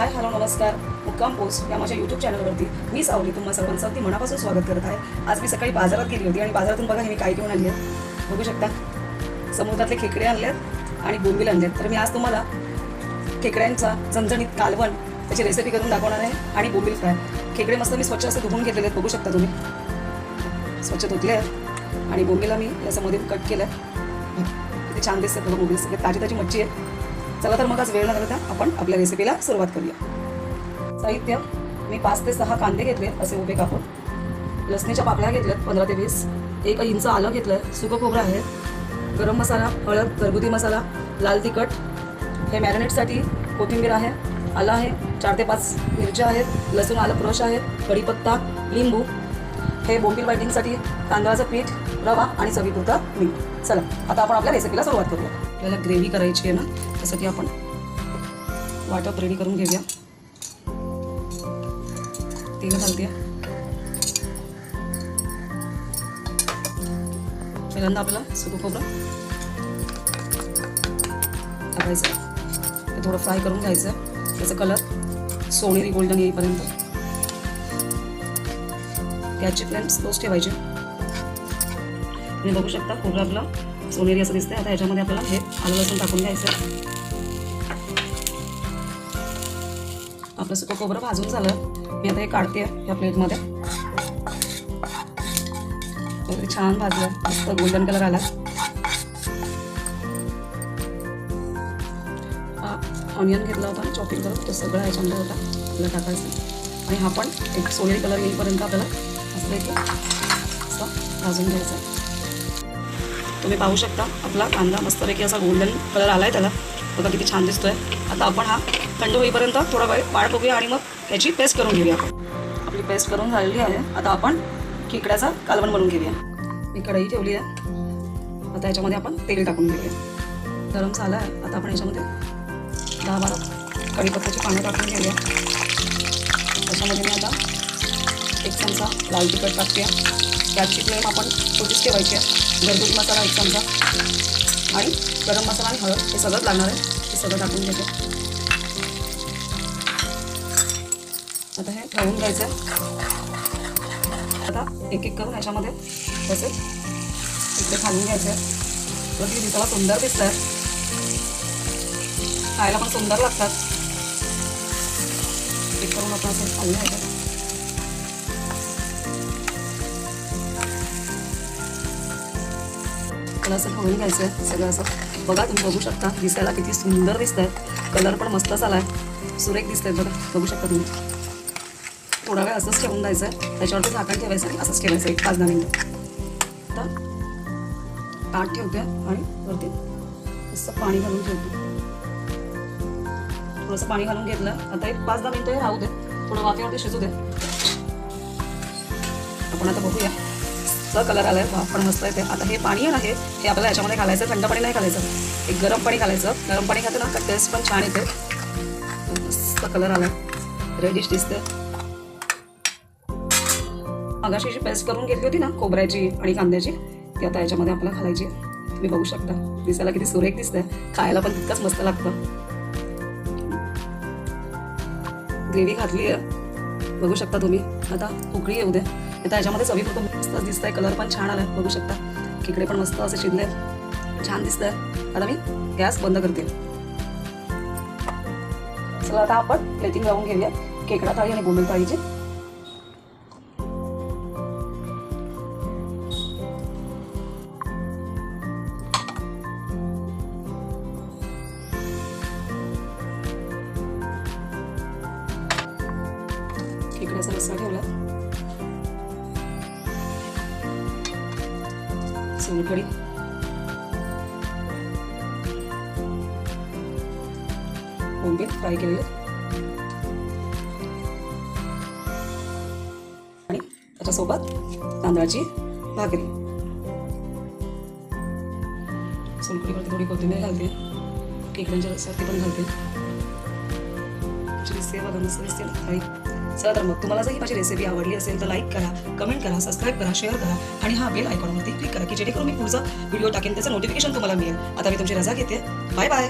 Hi hello नमस्कार. मुक्काम post या माझ्या यूट्यूब चॅनलवरती मी सावली तुम्हा सर्वांचं अगदी मनापासून स्वागत करत आहे. आज मी सकाळी बाजारात गेली होती आणि बाजारातून बघा हे मी काय घेऊन आणली आहेत बघू शकता. समुद्रातले खेकडे आणले आहेत आणि बोंबील आणले आहेत. तर मी आज तुम्हाला खेकड्यांचा झणझणीत कालवण त्याची रेसिपी करून दाखवणार आहे आणि बोंबील फ्राय. खेकडे मस्त मी स्वच्छ असे धुवून घेतलेले आहेत. बघू शकता तुम्ही. स्वच्छ धुतले आहेत आणि बोंबीला मी याच्यामध्ये कट केलं आहे किती छान दिसतं बघा बोंबील. सगळे ताजी ताजी मच्छी आहे. चला तर मग आज वेळ न आपण आपल्या रेसिपीला सुरुवात करूया. साहित्य मी पाच ते सहा कांदे घेतले असे उभे कापून. लसणीच्या पाकळ्या घेतल्यात पंधरा ते वीस. एक इंच आलं घेतलं सुकं खोबरं आहे. गरम मसाला हळद घरगुती मसाला लाल तिखट. हे मॅरिनेटसाठी कोथिंबीर आहे आलं आहे चार ते पाच मिरच्या आहेत लसूण आलं क्रश आहे कढीपत्ता लिंबू हे बोंबील बायटिंगसाठी तांदळाचं पीठ रवा आणि चवीपुरता मीठ. चला आता आपण आपल्या रेसिपीला सुरुवात करूया. आपल्याला ग्रेव्ही करायची आहे ना त्यासाठी आपण वाटप रेडी करून घेऊया. तेल घालते. पहिल्यांदा आपल्याला सुकं खोबरं टाकायचं. ते थोडं फ्राय करून घ्यायचं. त्याचा कलर सोनेरी गोल्डन येईपर्यंत. गॅसची फ्लेम स्लोच ठेवायचे. तुम्ही बघू शकता खोबरं आपलं सोनेरी असं दिसतंय. आता याच्यामध्ये आपल्याला हे आलं लसूण टाकून द्यायचं आपलं सुकं खोबरं भाजून झालं. मी आता हे काढते या प्लेटमध्ये. छान भाजलं. मस्त गोल्डन कलर आला. ऑनियन घेतला होता चॉपिंग करून तो सगळा ह्याच्यामध्ये होता. आपल्याला टाकायचं. आणि हा पण एक सोनेरी कलर येईपर्यंत आपल्याला असं एक असं भाजून घ्यायचा तुम्ही पाहू शकता आपला कांदा मस्तपैकी असा गोल्डन कलर आला आहे त्याला. बघा किती छान दिसतोय. आता आपण हा थंड होईपर्यंत थोडा वेळ वाढ बघूया आणि मग याची पेस्ट करून घेऊया आपण. आपली पेस्ट करून झालेली आहे. आता आपण खेकड्याचा कालवण बनवून घेऊया. मी कढई ठेवली आहे. आता याच्यामध्ये आपण तेल टाकून घेऊया. गरम झालं आहे आता आपण याच्यामध्ये दहा बारा कढीपत्त्याची पानं टाकून घेऊया. त्याच्यामध्ये मी आता एक चमचा लाल तिखट टाकते. गॅसची फ्लेम आपण छोटीच ठेवायची. आहे घरगुती मसाला एक चमचा. आणि गरम मसाला आणि हळद. हे सगळंच लागणार आहे. हे सगळं टाकून घेते. आता हे ठेवून घ्यायचं आता एक एक करून ह्याच्यामध्ये तसे इकडे घालून घ्यायचे. आहे ती दिसायला सुंदर दिसत आहे खायला पण सुंदर लागतात. एक करून आपण असं खाल्लं घ्यायचं. त्याला असं खाऊन घ्यायचं आहे सगळं असं बघा तुम्ही बघू शकता दिसायला किती सुंदर दिसत आहे कलर पण मस्तच आला आहे सुरेख दिसत आहे बघा बघू शकता तुम्ही. थोडा वेळ असंच ठेवून द्यायचं आहे त्याच्यावरती झाकण ठेवायचं आणि असंच ठेवायचं एक पाच दहा मिनिटं. तर ताट ठेवते आणि वरती असं पाणी घालून ठेवते. थोडंसं पाणी घालून घेतलं. आता एक पाच दहा मिनिटं राहू दे. थोडं वाफेवरती शिजू दे. आपण आता बघूया. च कलर आलाय. वाफ पण मस्त येते आता हे पाणी आहे हे आपल्याला याच्यामध्ये घालायचं थंड पाणी नाही घालायचं. एक गरम पाणी घालायचं. गरम पाणी घातलं ना तर टेस्ट पण छान येते. मस्त कलर आलाय. रेडिश दिसते मगाशी जी पेस्ट करून घेतली होती ना खोबऱ्याची आणि कांद्याची ती आता याच्यामध्ये आपल्याला घालायची तुम्ही बघू शकता. दिसायला किती सुरेख दिसतंय. खायला पण तितकंच मस्त लागतं. ग्रेव्ही घातली आहे बघू शकता तुम्ही. आता उकळी येऊ द्या. आता याच्यामध्ये चवीपुरतं मस्त दिसतंय. कलर पण छान आलाय. बघू शकता. खेकडे पण मस्त असे शिजले छान दिसत आता मी गॅस बंद करते. चला आता आपण प्लेटिंग लावून घेऊया. खेकडा थाळी आणि बोंबील थाळीची. खेकड्याचा रस्सा ठेवला सोलकढी बोंबील फ्राय केलेले. आणि त्याच्यासोबत तांदळाची भाकरी. सोलकडीवरती थोडी कोथिंबीर घालते. केकड्यांच्या रस्स्यावरती पण घालते. अशी सेवा बघा मस्त चला तर मग तुम्हाला जर ही माझी रेसिपी आवडली असेल तर लाईक करा कमेंट करा सबस्क्राईब करा शेअर करा आणि हा बेल आयकॉनवरती क्लिक करा की जेणेकरून मी पुढचा व्हिडिओ टाकेन त्याचं नोटिफिकेशन तुम्हाला मिळेल. आता मी तुमची रजा घेते. Bye bye